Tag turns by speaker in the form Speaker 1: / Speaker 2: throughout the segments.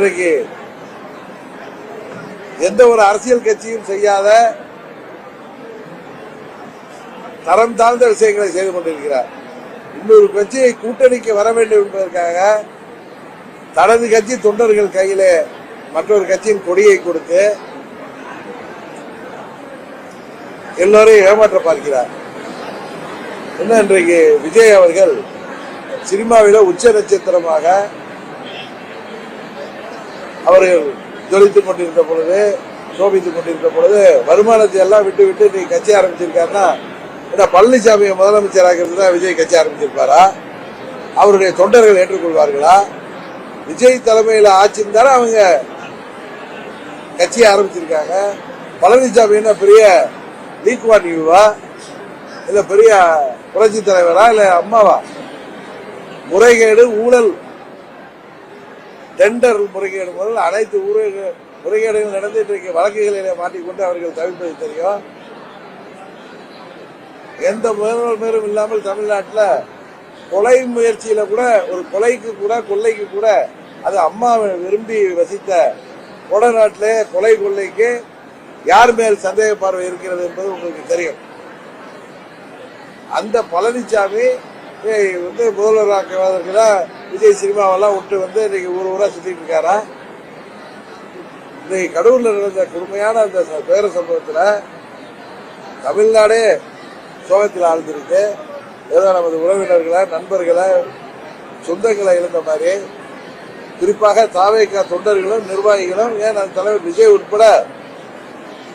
Speaker 1: இன்றைக்கு எந்த ஒரு அரசியல் கட்சியும் செய்யாத தரம் தாழ்ந்த விஷயங்களை செய்து கொண்டிருக்கிறார். இன்னொரு கட்சியை கூட்டணிக்கு வர வேண்டும் என்பதற்காக தனது கட்சி தொண்டர்கள் கையிலே மற்றொரு கட்சியின் கொடியை கொடுத்து எல்லோரையும் ஏமாற்ற பார்க்கிறார். என்ன இன்றைக்கு விஜய் அவர்கள் சினிமாவில உச்ச நட்சத்திரமாக அவர்கள் ஜொலித்துக் கொண்டிருந்த பொழுது சோபித்து கொண்டிருந்த பொழுது வருமானத்தை எல்லாம் விட்டு விட்டு நீ கட்சி ஆரம்பிச்சிருக்காருன்னா என்ன பழனிசாமியை முதலமைச்சராகிறது தான் விஜய் கட்சி ஆரம்பிச்சிருப்பாரா? அவருடைய தொண்டர்கள் ஏற்றுக்கொள்வார்களா? விஜய் தலைமையில் ஆட்சி இருந்தாலும் அவங்க கட்சியை ஆரம்பிச்சிருக்காங்க. பழனிசாமி என்ன பெரிய லீக்வான் யூவா? இல்லை பெரிய புரட்சி தலைவரா? இல்லை அம்மாவா? முறைகேடு ஊழல் டெண்டர் முறைகேடு முதல் அனைத்து ஊழல் முறைகேடுகள் நடந்து இன்றைக்கு வழக்குகளிலே மாட்டிக்கொண்டு அவர்கள் தவிப்பது தெரியும். எந்த முதல்வரும் இல்லாமல் தமிழ்நாட்டில் கொலை முயற்சியில கூட ஒரு கொலைக்கு கூட கொள்ளைக்கு கூட அது அம்மா விரும்பி வசித்த கொடநாட்டிலே கொலை கொள்ளைக்கு யார் மேல் சந்தேக பார்வை இருக்கிறது என்பது உங்களுக்கு தெரியும். அந்த பழனிசாமி வந்து முதல்வராக்குவதற்கு தான் விஜய் சினிமாவெல்லாம் விட்டு வந்து இன்னைக்கு ஊர் ஊரா சுத்திட்டு இருக்காரா? இன்னைக்கு கடவுள்ல நடந்த கொடுமையான அந்த ச- துயர சம்பவத்துல தமிழ்நாடே சோகத்தில் ஆழ்ந்திருக்கு. ஏதோ நமது உறவினர்களை நண்பர்களை சொந்தங்களை இழந்த மாதிரி. குறிப்பாக தாவேக்கா தொண்டர்களும் நிர்வாகிகளும் ஏன் அந்த தலைவர் விஜய் உட்பட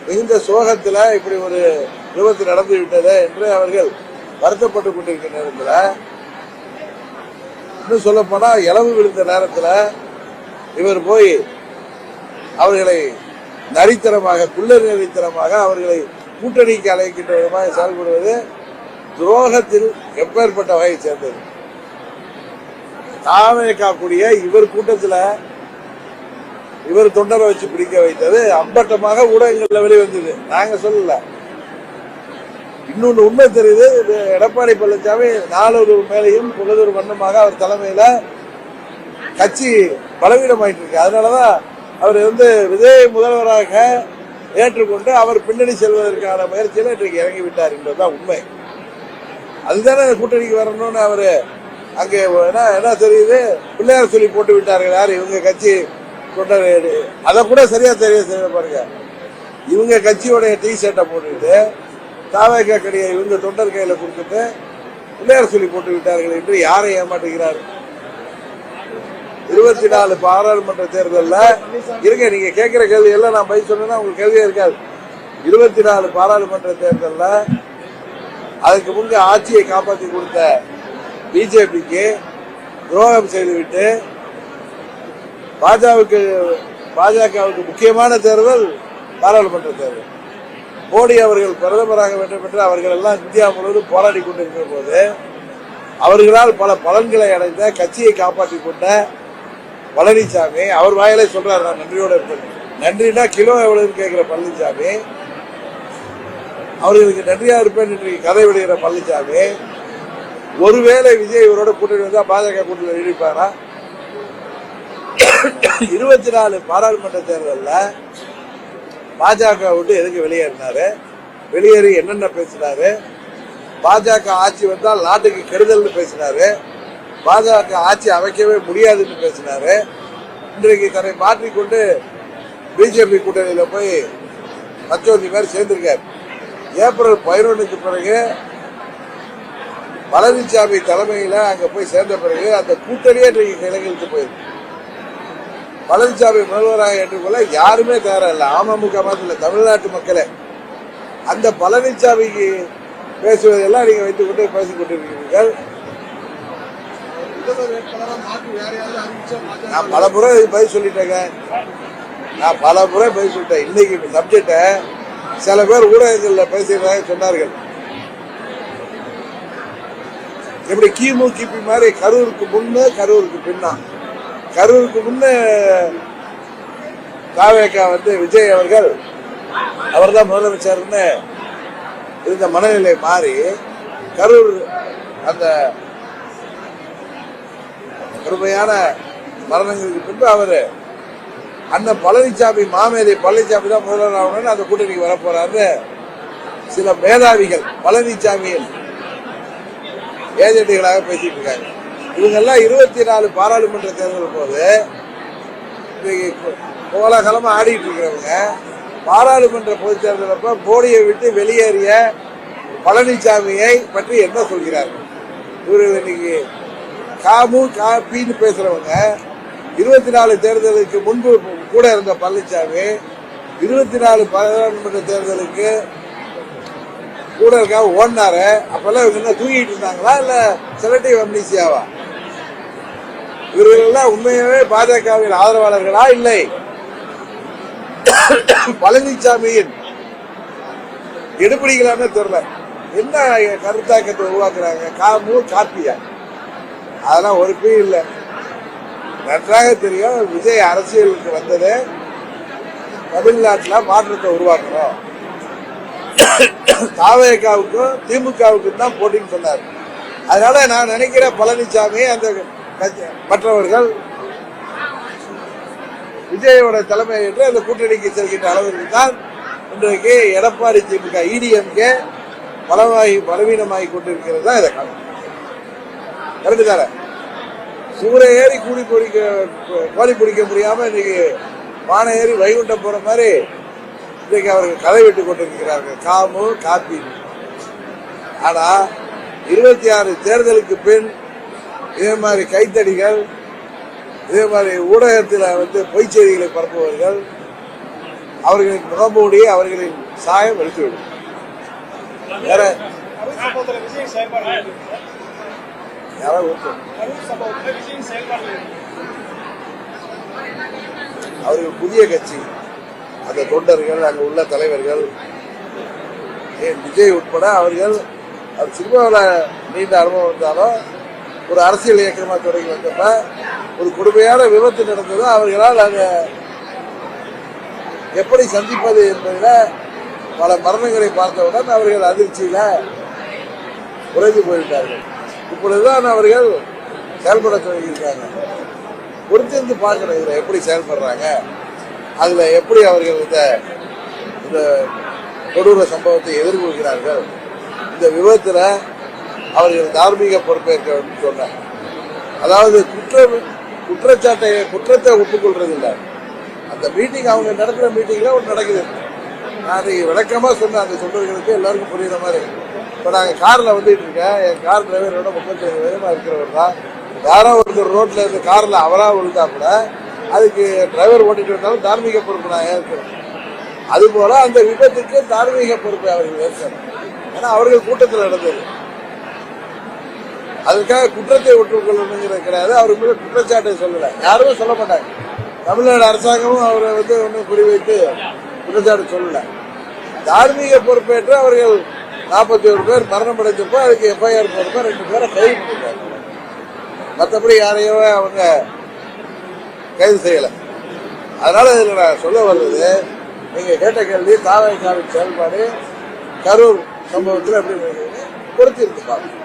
Speaker 1: மிகுந்த சோகத்தில் இப்படி ஒரு விபத்து நடந்து விட்டது என்று அவர்கள் வருத்தப்பட்டு கொண்டிருக்கிற நேரத்தில் இன்னும் சொல்ல போனா இளவு விழுந்த நேரத்தில் இவர் போய் அவர்களை நரித்தனமாக குள்ளர் நரித்தனமாக அவர்களை கூட்டணிக்கு அழைக்கின்ற விதமாக செயல்படுவது துரோகத்தில் எப்பேற்பட்ட வகையை சேர்ந்தது. தாமே காக்கூடிய இவர் கூட்டத்தில் இவர் தொண்டரை வச்சு பிடிக்க வைத்தது அம்பட்டமாக ஊடகங்களில் வெளிவந்தது. நாங்கள் சொல்லலை. இன்னொன்று உண்மை தெரியுது. இது எடப்பாடி பழனிசாமி நாளொரு மேலையும் பொழுதொரு வண்ணமாக அவர் தலைமையில் கட்சி பலவீனமாயிட்டு இருக்கு அதனாலதான் அவர் வந்து விஜய் முதல்வராக ஏற்றுக்கொண்டு அவர் பின்னணி செல்வதற்கான முயற்சியில் இன்றைக்கு இறங்கி விட்டார் என்பதுதான் உண்மை. அதுதானே கூட்டணிக்கு வரணும்னு அவர் அங்கே என்ன என்ன தெரியுது? பிள்ளையார் சொல்லி போட்டு விட்டார்கள். யார்? இவங்க கட்சி கொண்ட அதை கூட சரியா தெரிய செய்ய பாருங்க. இவங்க கட்சியோடைய டி ஷர்ட்டை போட்டுக்கிட்டு தாவேக்கா கடியை இவங்க தொண்டர் கையில கொடுத்துட்டு பிள்ளையார் சொல்லி போட்டு விட்டார்கள் என்று யாரை ஏமாற்றுகிறார்? இருபத்தி நாலு பாராளுமன்ற தேர்தலில் இருங்க நீங்க கேட்கிற கேள்வி எல்லாம் நான் பதில் சொன்னா உங்களுக்கு கேள்வியே இருக்காது. இருபத்தி நாலு பாராளுமன்ற தேர்தல்ல அதுக்கு முன்பு ஆட்சியை காப்பாற்றி கொடுத்த பிஜேபிக்கு துரோகம் செய்துவிட்டு பாஜகவுக்கு பாஜகவுக்கு முக்கியமான தேர்தல் பாராளுமன்ற தேர்தல். மோடி அவர்கள் பிரதமராக வேண்டும் என்று அவர்கள் எல்லாம் இந்தியா முழுவதும் போராடி கொண்டிருக்கிற போது அவர்களால் பல பலன்களை அடைந்த கட்சியை காப்பாற்றி கொண்ட பழனிசாமி அவர் வாயிலே சொல்றாரு நான் நன்றியோட இருப்பேன். நன்றினா கிலோ எவ்வளவுன்னு கேட்கிற பழனிசாமி அவர்களுக்கு நன்றியா இருப்பேன் என்று கதை விடுகிற பழனிசாமி ஒருவேளை விஜய் இவரோட கூட்டணி வந்தா பாஜக கூட்டணி இடிப்பாரா இருபத்தி நாலு பாராளுமன்ற தேர்தலில் பாஜக விட்டு எதுக்கு வெளியேறினாரு? வெளியேறி என்னென்ன பேசினாரு? பாஜக ஆட்சி வந்தால் நாட்டுக்கு கெடுதல்னு பேசினாரு. பாஜக ஆட்சி அமைக்கவே முடியாதுன்னு பேசினாரு. இன்றைக்கு தன்னை மாற்றிக்கொண்டு பிஜேபி கூட்டணியில் போய் பச்சோந்தி மாதிரி சேர்ந்திருக்கார். ஏப்ரல் பதினொன்றுக்கு பிறகு பழனிசாமி தலைமையில் அங்கே போய் சேர்ந்த பிறகு அந்த கூட்டணியே இன்றைக்கு இலங்கைக்கு போயிருக்கு. பழனிசாமி முதல்வராக ஏற்றுக்கொள்ள யாருமே தயாரில்லை அமமுக மாதிரி இல்லை தமிழ்நாட்டு மக்களே. அந்த பழனிசாமிக்கு பேசுவதெல்லாம் நீங்க வைத்துக் கொண்டு பேசிக் கொண்டிருக்கிறீர்கள். நான் பல முறை பதில் சொல்லிட்டேங்க. நான் பல முறை பதில் சொல்லிட்டேன். இன்னைக்கு இந்த சப்ஜெக்டை சில பேர் ஊடகங்களில் பேசுகிறதாக சொன்னார்கள். எப்படி கிமு கிபி மாதிரி கரூருக்கு முன்னு கரூருக்கு பின்னா. கரூருக்கு முன்னே தாவேக்கா வந்து விஜய் அவர்கள் அவர்தான் முதலமைச்சர்னு இருந்த மனநிலை மாறி கரூர் அந்த கடுமையான மரணங்களுக்கு பின்பு அவர் அண்ணன் பழனிசாமி மாமேதை பழனிசாமி தான் முதல்வர் ஆகணும்னு அந்த கூட்டணிக்கு வரப்போறாரு சில மேதாவிகள் பழனிசாமியில் ஏஜென்ட்டுகளாக பேசிட்டு இருக்காங்க. இவங்கெல்லாம் இருபத்தி நாலு பாராளுமன்ற தேர்தல் போது இன்னைக்கு கோலாகலமா ஆடிட்டு இருக்கிறவங்க பாராளுமன்ற பொதுத் தேர்தலப்ப போடியை விட்டு வெளியேறிய பழனிசாமியை பற்றி என்ன சொல்கிறார்கள்? இவர்கள் இன்னைக்கு காமு காப்பின்னு பேசுறவங்க இருபத்தி நாலு தேர்தலுக்கு முன்பு கூட இருந்த பழனிசாமி இருபத்தி நாலு பாராளுமன்ற தேர்தலுக்கு கூட இருக்கா ஓடினாரு. அப்பெல்லாம் இவங்க என்ன தூங்கிட்டு இருந்தாங்களா? இல்ல செலக்டிவ் அம்னிசியாவா இவர்களெல்லாம் உண்மையாகவே பாஜகவின் ஆதரவாளர்களா? இல்லை. பழனிசாமியின் எடுபடிகளான்னு தெரியல என்ன கருத்தாக்கத்தை உருவாக்குறாங்க? காமு காப்பியா அதெல்லாம் ஒரு பீ இல்லை. நன்றாக தெரியும் விஜய் அரசியலுக்கு வந்தது தமிழ்நாட்டில் மாற்றத்தை உருவாக்குறோம் தாவேகாவுக்கும் திமுகவுக்கும் தான் போட்டின்னு சொன்னார். அதனால நான் நினைக்கிறேன் பழனிசாமி அந்த மற்றவர்கள் விஜயோட தலைமை என்று அந்த கூட்டணிக்கு செல்கின்ற அளவிற்கு தான் இன்றைக்கு எடப்பாடி திமுக இடிஎம்கே பலமாகி பலவீனமாகி கொண்டிருக்கிறது தான் இதை காணும் கரெக்டு தானே? ஏறி கூடி பிடிக்க கோழி பிடிக்க முடியாம இன்னைக்கு வானை ஏறி வைகுண்டம் போற மாதிரி இன்றைக்கு அவர்கள் கதை விட்டு கொண்டிருக்கிறார்கள். காமு காப்பி ஆனா இருபத்தி ஆறு தேர்தலுக்கு பின் இதே மாதிரி கைத்தடிகள் இதே மாதிரி ஊடகத்தில் வந்து பொய்ச் செய்திகளை பரப்புபவர்கள் அவர்களின் முகமூடி அவர்களின் சாயம் எடுத்துவிடும் வேற? அவர்கள் புதிய கட்சி. அந்த தொண்டர்கள் அங்கு உள்ள தலைவர்கள். ஏன் விஜய் உட்பட அவர்கள் அவர் சினிமாவில் நீண்ட அனுபவம் இருந்தாலும் ஒரு அரசியல் இயக்கமாக தொடங்கி வந்தப்ப ஒரு கொடுமையான விபத்து நடந்ததும் அவர்களால் அதை எப்படி சந்திப்பது என்பதில் பல மரணங்களை பார்த்தவுடன் அவர்கள் அதிர்ச்சியில் உறைந்து போயிருக்கார்கள் இப்பொழுதுதான் அவர்கள் செயல்பட தொடங்கியிருக்காங்க. பொறுத்திருந்து பார்க்கணும் இதில் எப்படி செயல்படுறாங்க அதில் எப்படி அவர்கள் இந்த இந்த கொடூர சம்பவத்தை எதிர்கொள்கிறார்கள். இந்த விபத்தில் அவர்கள் தார்மீக பொறுப்பேற்க வேண்டும் சொன்னார். அதாவது குற்ற குற்றச்சாட்டை குற்றத்தை ஒப்புக்கொள்றதில்லை. அந்த மீட்டிங் அவங்க நடத்துகிற மீட்டிங்கில் ஒன்று நடக்குது. நான் அதை விளக்கமாக சொன்னேன். அந்த சொல்றவர்களுக்கு எல்லாருக்கும் புரியுற மாதிரி. இப்போ நாங்கள் காரில் வந்துட்டு இருக்கேன். என் கார் டிரைவரோட முப்பத்தஞ்சு வேகமாக இருக்கிறவர் தான். யாரோ ஒருத்தர் ரோட்டில் இருந்த காரில் அவராக விழுந்தா கூட அதுக்கு டிரைவர் ஓட்டிட்டு வந்தாலும் தார்மீக பொறுப்பு நான் ஏற்கிறேன் அதுபோல் அந்த விபத்துக்கு தார்மீக பொறுப்பை அவர்கள் ஏற்கணும். ஏன்னா அவர்கள் கூட்டத்தில் நடந்தது. அதுக்காக குற்றத்தை ஒற்றுக்கொள்ளணுங்கிறது கிடையாது. அவர் மேலே குற்றச்சாட்டை சொல்லலை. யாருமே சொல்ல மாட்டாங்க. தமிழ்நாடு அரசாங்கமும் அவரை வந்து ஒன்றும் குறிவைத்து குற்றச்சாட்டு சொல்லலை. தார்மீக பொறுப்பேற்று அவர்கள் நாற்பத்தி ஒரு பேர் மரணம் அடைஞ்சப்போ அதுக்கு எஃப்ஐஆர் போடுறப்ப ரெண்டு பேரை கைது பண்ணிட்டாங்க. மற்றபடி யாரையோ அவங்க கைது செய்யலை. அதனால இதில் நான் சொல்ல வர்றது நீங்கள் கேட்ட கேள்வி தாவேக்காவின் செயல்பாடு கரூர் சம்பவத்தில் எப்படி பொறுத்திருந்து பார்க்கணும்